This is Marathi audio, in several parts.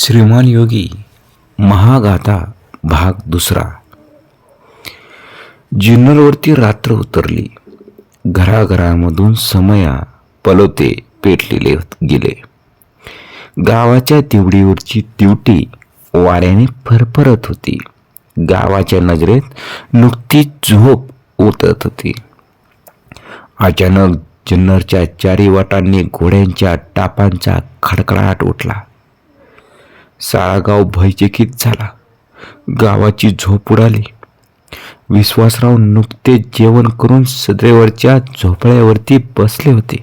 श्रीमान योगी महागाथा भाग दुसरा. जिन्नरवरती रात्र उतरली. घराघरामधून समया पलोते पेटलेले गेले. गावाच्या तिवडीवरची तिवटी वाऱ्याने फरफरत होती. गावाच्या नजरेत नुकतीच झोप उतरत होती. अचानक जुन्नरच्या चारी वाटांनी घोड्यांच्या टापांचा खडखडाट उठला. साळागाव भयचकित झाला. गावाची झोप उडाली. विश्वासराव नुकते जेवण करून सदरेवरच्या झोपड्यावरती बसले होते.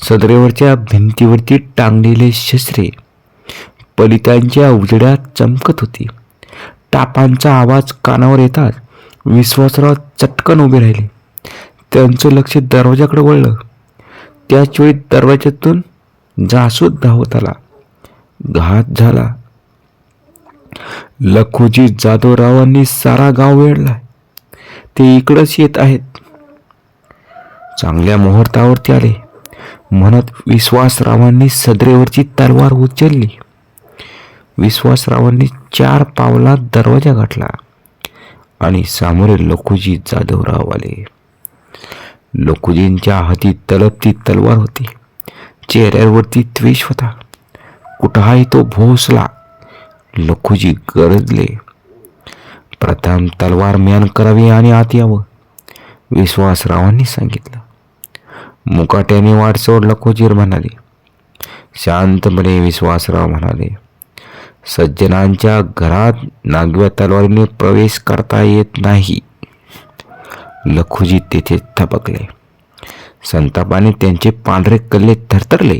सदरेवरच्या भिंतीवरती टांगलेले शस्त्रे पलितांच्या उजड्यात चमकत होती. टापांचा आवाज कानावर येताच विश्वासराव चटकन उभे राहिले. त्यांचं लक्ष दरवाजाकडे वळलं. त्याचवेळी दरवाज्यातून दरवाजातून जासूद धावत आला. घात झाला. लखोजी जाधवरावांनी सारा गाव वेळलाय ते इकडंच येत आहेत. चांगल्या मुहूर्तावरती आले. म्हणत विश्वासरावांनी सदरेवरची तलवार उचलली. विश्वासरावांनी चार पावलात दरवाजा गाठला आणि सामोरे लखुजी जाधवराव आले. लखुजींच्या हाती तलपती तलवार होती. चेहऱ्यावरती द्वेष होता. कुठाही तो भोसला. लखुजी गरजले. प्रथम तलवार म्यान करावी आणि आत यावं विश्वासरावांनी सांगितलं. मुकाट्याने वाटसोड लखोजीर म्हणाले. शांतपणे विश्वासराव म्हणाले सज्जनांच्या घरात नागव्या तलवारीने प्रवेश करता येत नाही. लखुजी तेथे थपकले. संतापाने त्यांचे पांढरे कल्ले थरथरले.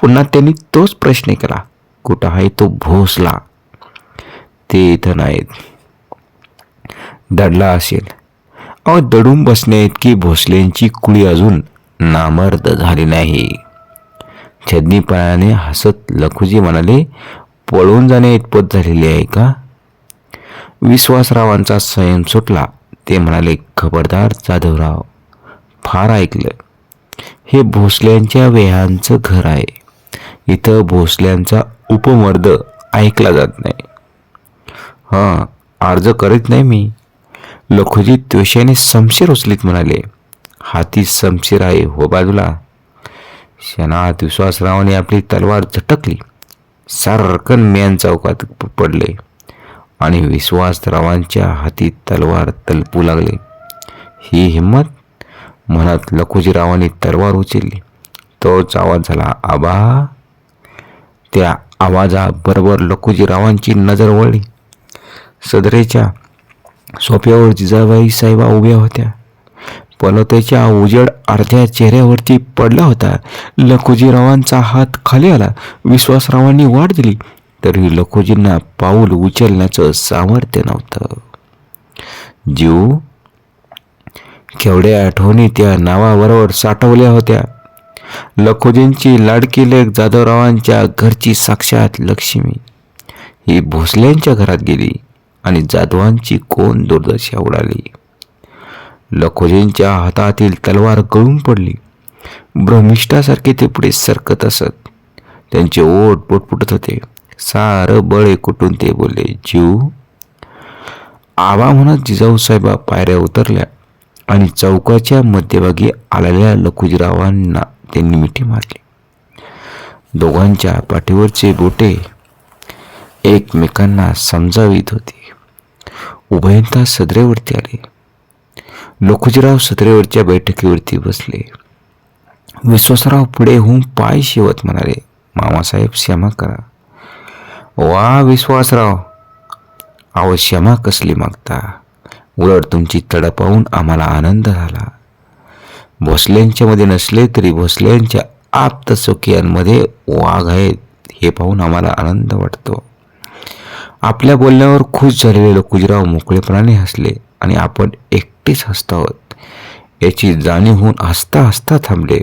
पुन्हा त्यांनी तोच प्रश्न केला कुठं आहे तो भोसला? ते इथं नाहीत. दडला असेल. अहो दडून बसण्या इतकी भोसलेंची कुळी अजून नामर्द झाली नाही. छदनीपणाने हसत लखुजी म्हणाले पळून जाणे इतपत झालेली आहे का? विश्वासरावांचा संयम सुटला. ते म्हणाले खबरदार जाधवराव फार ऐकलं. हे भोसल्यांच्या वेहांचं घर आहे. इथं भोसल्यांचा उपमर्द ऐकला जात नाही. हां अर्ज करीत नाही मी. लखोजी त्वेषाने समशीर उचलीत म्हणाले हाती समशीर आहे हो बाजूला. क्षणात विश्वासरावाने आपली तलवार झटकली. सारकन मेन चौकात पडले आणि विश्वासरावांच्या हाती तलवार तलपू लागले. ही हिंमत म्हणत लखुजीरावांनी तलवार उचलली. तोच आवाज झाला आबा त्या आवाजाबरोबर लखुजीरावांची नजर वळली. सदरेच्या सोप्यावर जिजाबाई साहेबा उभ्या होत्या. पलतेच्या उजेड अर्ध्या चेहऱ्यावरती पडला होता. लखोजीरावांचा हात खाली आला. विश्वासरावांनी वाट दिली. तरी लखोजींना पाऊल उचलण्याचं सामर्थ्य नव्हतं. जीव केवढ्या आठवणी त्या नावाबरोबर साठवल्या होत्या. लखोजींची लाडकी लेख जाधवरावांच्या घरची साक्षात लक्ष्मी. ही भोसल्यांच्या घरात गेली आणि जाधवांची कोण दुर्दशा उडाली लखोजींच्या हातातील तलवार गळून पडली. ब्रह्मिष्ठासारखे ते पुढे सरकत असत. त्यांचे ओठ पुटपुटत होते. सारं बळे कुठून ते बोलले जीव आवा म्हणत जिजाऊसाहेबा पायऱ्या उतरल्या. आणि चौकाच्या मध्यभागी आलेल्या लखुजीरावांना त्यांनी मिठी मारली. दोघांच्या पाठीवरचे बोटे एकमेकांना समजावीत होते. उभयंता सदरेवरती आले. लखुजीराव सदरेवरच्या बैठकीवरती बसले. विश्वासराव पुढे होऊन पाय शिवत म्हणाले मामासाहेब क्षमा करा. वा विश्वासराव! अहो क्षमा कसली मागता? उलट तुमची तडा पाहून आम्हाला आनंद झाला. भोसल्यांच्यामध्ये नसले तरी भोसल्यांच्या आप्त सुखियांमध्ये वाघ आहेत हे पाहून आम्हाला आनंद वाटतो. आपल्या बोलण्यावर खुश झालेले कुजराव मोकळेपणाने हसले आणि आपण एकटेच हसत आहोत. याची जाणीव होऊन हसता हसता थांबले.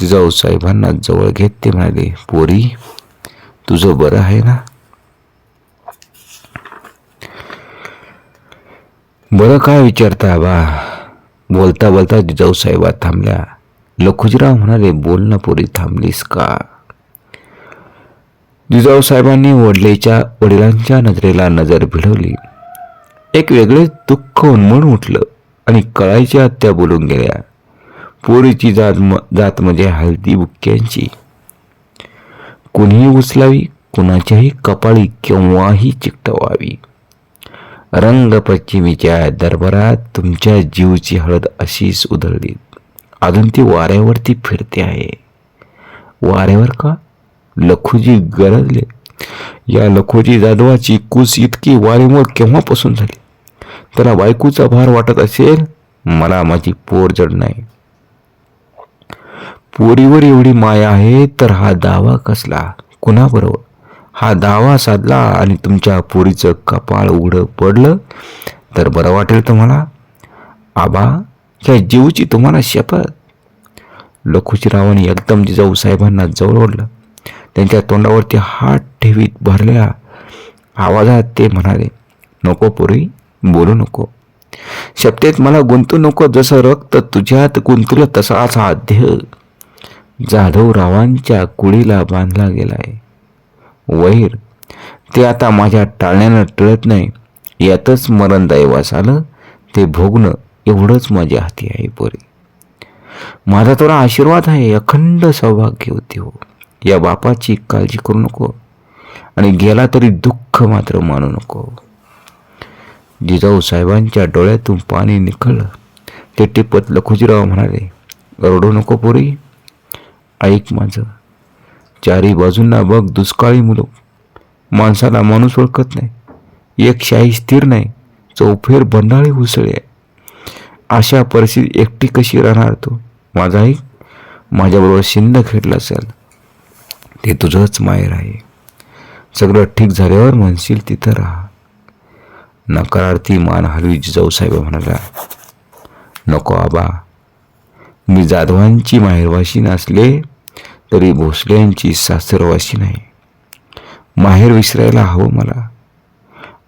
जिजाऊ साहेबांना जवळ घेत ते म्हणाले पोरी तुझं बरं आहे ना? बरं काय विचारता बा? बोलता बोलता जिजाऊ साहेबा थांबल्या. लखुजीराव म्हणाले बोल ना पोरी थांबलीस का? जिजाऊ साहेबांनी वडलेच्या वडिलांच्या नजरेला नजर भिडवली. एक वेगळेच दुःख उन्मळून उठलं आणि कळायच्या त्या बोलून गेल्या. पोरीची जात म- जात म्हणजे हळदी बुक्क्यांची. कुणीही उचलावी कुणाच्याही कपाळी केव्हाही चिकटवावी. रंगपश्चिमीच्या दरबारात तुमच्या जीवची हळद अशीच उधळली. अजून ती वाऱ्यावरती फिरते आहे. वाऱ्यावर का? लखुजी गरजले. या लखोजी जाधवाची कूस इतकी वारेमुळे केव्हापासून झाली? त्याला बायकूचा भार वाटत असेल? मला माझी पोर जड नाही. पोरीवर एवढी माया आहे तर हा दावा कसला? कुणाबरोबर? हा दावा साधला आणि तुमच्या पोरीचं कपाळ उघडं पडलं. तर बरं वाटेल तुम्हाला. आबा ह्या जीवची तुम्हाला शपथ. लखुजीरावांनी एकदम जिजाऊ साहेबांना जवळ ओढलं. त्यांच्या तोंडावरती हात ठेवीत भरलेल्या आवाजात ते म्हणाले नको पोरी बोलू नको. शब्देत मला गुंतू नको जसं रक्त तुझ्यात गुंतलं तसाच हा देह जाधवरावांच्या कुळीला बांधला गेलाय. वैर. ते आता माझ्या टाळण्यानं टळत नाही. यातच मरण दैवास आलं. ते भोगणं एवढंच माझ्या हाती आहे पोरी. माझा तुला आशीर्वाद आहे अखंड सौभाग्य होते हो. या बापाची काळजी करू नको. आणि गेला तरी दुःख मात्र मानू नको. जिजाऊ साहेबांच्या डोळ्यातून पाणी निखळलं. ते टिपत लखुजीराव म्हणाले रडू नको पोरी. ऐक माझं. चारी बाजूंना बघ दुष्काळी मुलं. माणसाला माणूस ओळखत नाही. एक शाही स्थिर नाही. चौफेर बंडाळी उसळी आहे. अशा परिस्थितीत एकटी कशी राहणार तो? माझा ऐक माझ्याबरोबर शिंद खेळला असेल. ते तुझंच माहेर आहे. सगळं ठीक झाल्यावर म्हणशील तिथं राहा. नकारार्थी मान हलवी जिजाऊ साहेब म्हणाला नको आबा. मी जाधवांची माहेरवाशी नसले तरी भोसल्यांची सासरवाशी नाही. माहेर विसरायला हवं मला.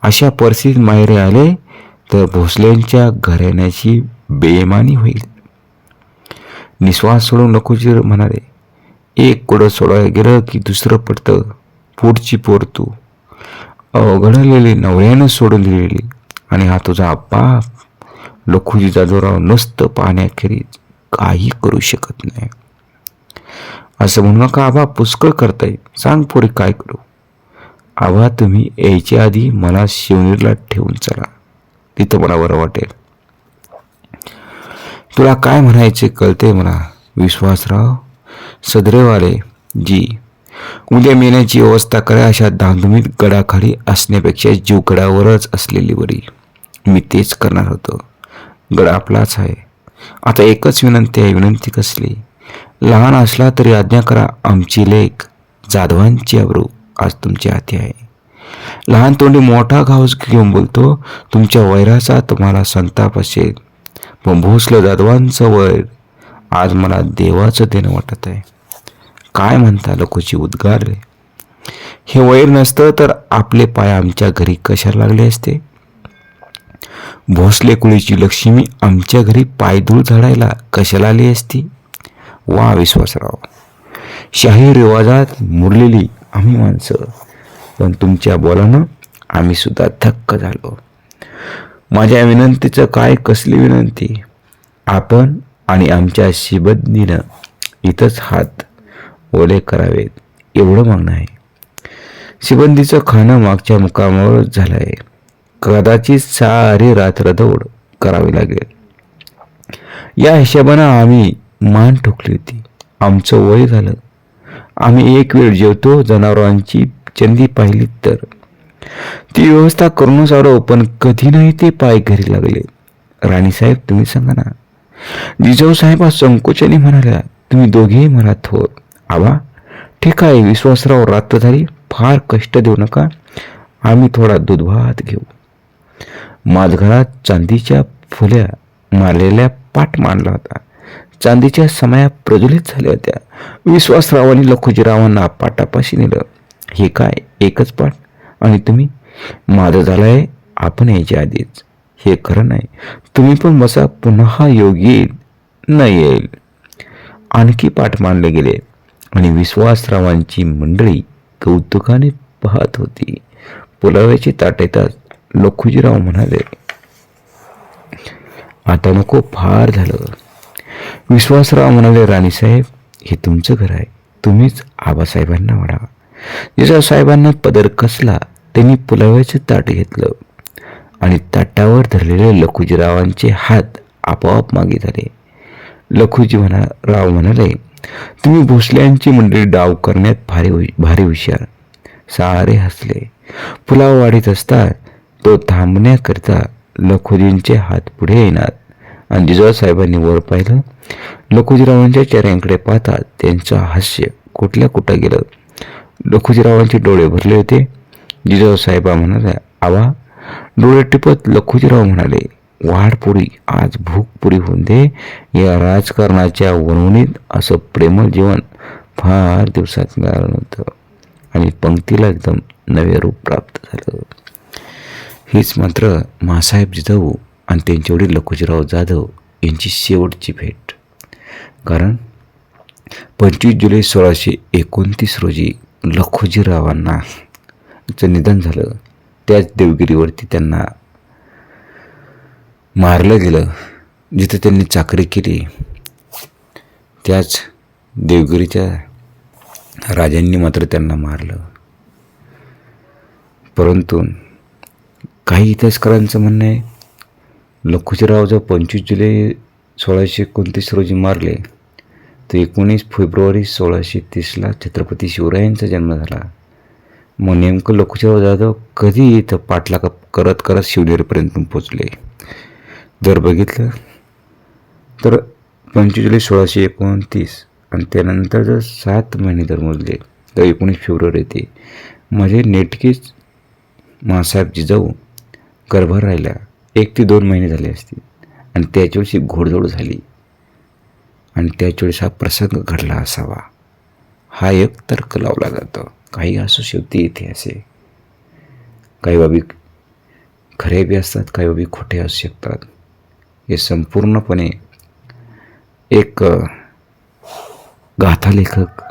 अशा परिस्थितीत माहेरे आले तर भोसल्यांच्या घराण्याची बेमानी होईल. निश्वास सोडून नकोजी म्हणाले. एक कुडं सोडायला गेलं की दुसरं पडतं. पुढची पोर तू. अवघडलेली नवऱ्यानं सोडून दिलेली आणि हा तुझा आप्पा. लखुजी जाधवराव नसतं पाहण्याखेरीज काही करू शकत नाही. असं म्हणू नका आबा पुष्कळ करताय. सांग पोरी काय करू? आबा तुम्ही यायच्या आधी मला शिवनेरला ठेवून चला. तिथं मला बरं वाटेल. तुला काय म्हणायचे कळते मला विश्वासराव? सदरेवाले जी उद्या मेण्याची व्यवस्था करा अशा धामधुमीत गडाखाली असण्यापेक्षा जीव गडावरच असलेली बरी मी तेच करणार होतो. गड आपलाच आहे. आता एकच विनंती आहे विनंती कसली? लहान असला तरी आज्ञा करा आमची लेख जाधवांची अब्रू. आज तुमच्या हाती आहे. लहान तोंडी मोठा घाऊस घेऊन बोलतो तुमच्या वैराचा तुम्हाला संताप असेल. पण भोसलं जाधवांचं वैर आज मला देवाचं देणं वाटत आहे. काय म्हणता लोकोची उद्गारले हे वैर नसतं तर आपले पाय आमच्या घरी कशाला लागले असते? भोसले कुळीची लक्ष्मी आमच्या घरी पायधूळ झाडायला कशाला आली असती? वा विश्वासराव. शाही रिवाजात मुरलेली आम्ही माणसं. पण तुमच्या बोलानं आम्ही सुद्धा थक्क झालो. माझ्या विनंतीचं काय कसली विनंती? आपण आणि आमच्या शिबंदीनं इथंच हात ओले करावेत एवढं मागणं आहे. शिबंदीचं खाणं मागच्या मुकामावर झालं आहे कदाचित सारी रात्र दौड करावी लागेल. या हिशोबानं आम्ही मान ठोकली होती. आमचं वय झालं. आम्ही एक वेळ जेवतो जनावरांची चंदी पाहिली तर. ती व्यवस्था करूनच आलो पण कधी नाही ते पाय घरी लागले. राणीसाहेब तुम्ही सांगा ना. जिजाऊ साहेब आज संकोचाने म्हणाल्या तुम्ही दोघेही म्हणा थोर आवा ठीक आहे विश्वासराव रात्र झाली फार कष्ट देऊ नका. आम्ही थोडा दूध भात घेऊ. माझघरात चांदीच्या फुल्या मारलेल्या पाठ मांडला होता. चांदीच्या समया प्रज्वलित झाल्या होत्या. विश्वासरावांनी लखुजीरावांना पाटापाशी नेलं. हे काय? एकच पाठ? आणि तुम्ही? माझं झालंय आपण यायच्या आधीच. हे खरं नाही. तुम्ही पण बसा पुन्हा योग येईल. नाही येईल. आणखी पाठ मानले गेले. आणि विश्वासरावांची मंडळी कौतुकाने पाहत होती. पुलाव्याची ताट येताच लखुजीराव म्हणाले आता नको फार झालं. विश्वासराव म्हणाले राणीसाहेब हे तुमचं घर आहे. तुम्हीच आबासाहेबांना वाढा जिजा साहेबांना पदर कसला त्यांनी पुलाव्याचं ताट घेतलं आणि ताटावर धरलेले लखुजीरावांचे हात आपोआप मागे झाले. लखुजी म्हणा राव म्हणाले तुम्ही भोसल्यांची मंडळी डाव करण्यात भारी भारी हुशार. सारे हसले. पुलाव वाढीत असता तो थांबण्याकरिता लखुजींचे हात पुढे येणार. आणि जिजाऊ साहेबांनी वर पाहिलं लखुजीरावांच्या चेहऱ्यांकडे पाहता त्यांचं हास्य कुठल्या कुठं गेलं? लखुजीरावांचे डोळे भरले होते. जिजाऊ साहेबा म्हणाले आवा डोळे टिपत लखुजीराव म्हणाले वाढ पुरी आज भूक पुरी होऊन दे. या राजकारणाच्या वणवणीत असं प्रेमळ जीवन फार दिवसात मिळालं नव्हतं. आणि पंक्तीला एकदम नवे रूप प्राप्त झालं. हीच मात्र मासाहेब जिजाऊ आणि त्यांचे वडील लखुजीराव जाधव यांची शेवटची भेट. कारण पंचवीस जुलै सोळाशे एकोणतीस रोजी लखुजीरावांना चं निधन झालं. त्याच देवगिरीवरती त्यांना मारलं गेलं जिथं त्यांनी चाकरी केली. त्याच देवगिरीच्या राजांनी मात्र त्यांना मारलं. परंतु काही इतिहासकारांचं म्हणणं आहे लखुजीराव जो पंचवीस जुलै सोळाशे एकोणतीस रोजी मारले. तर एकोणीस फेब्रुवारी सोळाशे तीसला छत्रपती शिवरायांचा जन्म झाला. मग नेमकं लोकशाह जाधव कधी इथं पाठला करत करत शिवनेरीपर्यंत पोचले जर बघितलं तर पंचवीस जुलै सोळाशे एकोणतीस आणि त्यानंतर जर सात महिने जर मोजले तर एकोणीस फेब्रुवारी येते. म्हणजे नेटकीच मासाहेब जिजाऊ गर्भार राहिल्या एक ते दोन महिने झाले असतील. आणि त्याच घोडदौड झाली. आणि त्याच्यावेळेस हा प्रसंग घडला असावा. हा एक तर्क लावला जातो. काही असू शेवटी इतिहास आहे काही बाबी खरे बी असतात काही बाबी खोटे असू शकतात. हे संपूर्णपणे एक गाथालेखक गाथा लेखक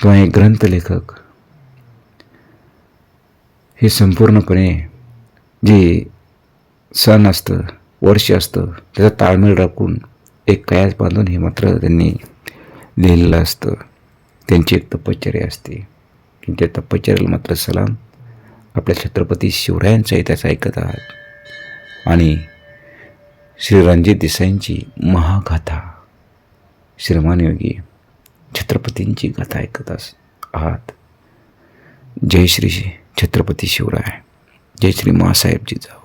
किंवा एक ग्रंथलेखक हे संपूर्णपणे जे सण असतं वर्ष असतं. त्याचा ताळमेळ राखून एक कयास बांधून हे मात्र त्यांनी लिहिलेलं असतं. त्यांची एक तपश्चर्या असते. की त्या तपश्चर्याला मात्र सलाम. आपल्या छत्रपती शिवरायांचा इतिहास ऐकत आहात. आणि श्री रणजित देसाईंची महागाथा श्रीमान योगी छत्रपतींची गाथा ऐकत अस आहात. जय श्री छत्रपती शिवराय. जय श्री मासाहेब जिजाऊ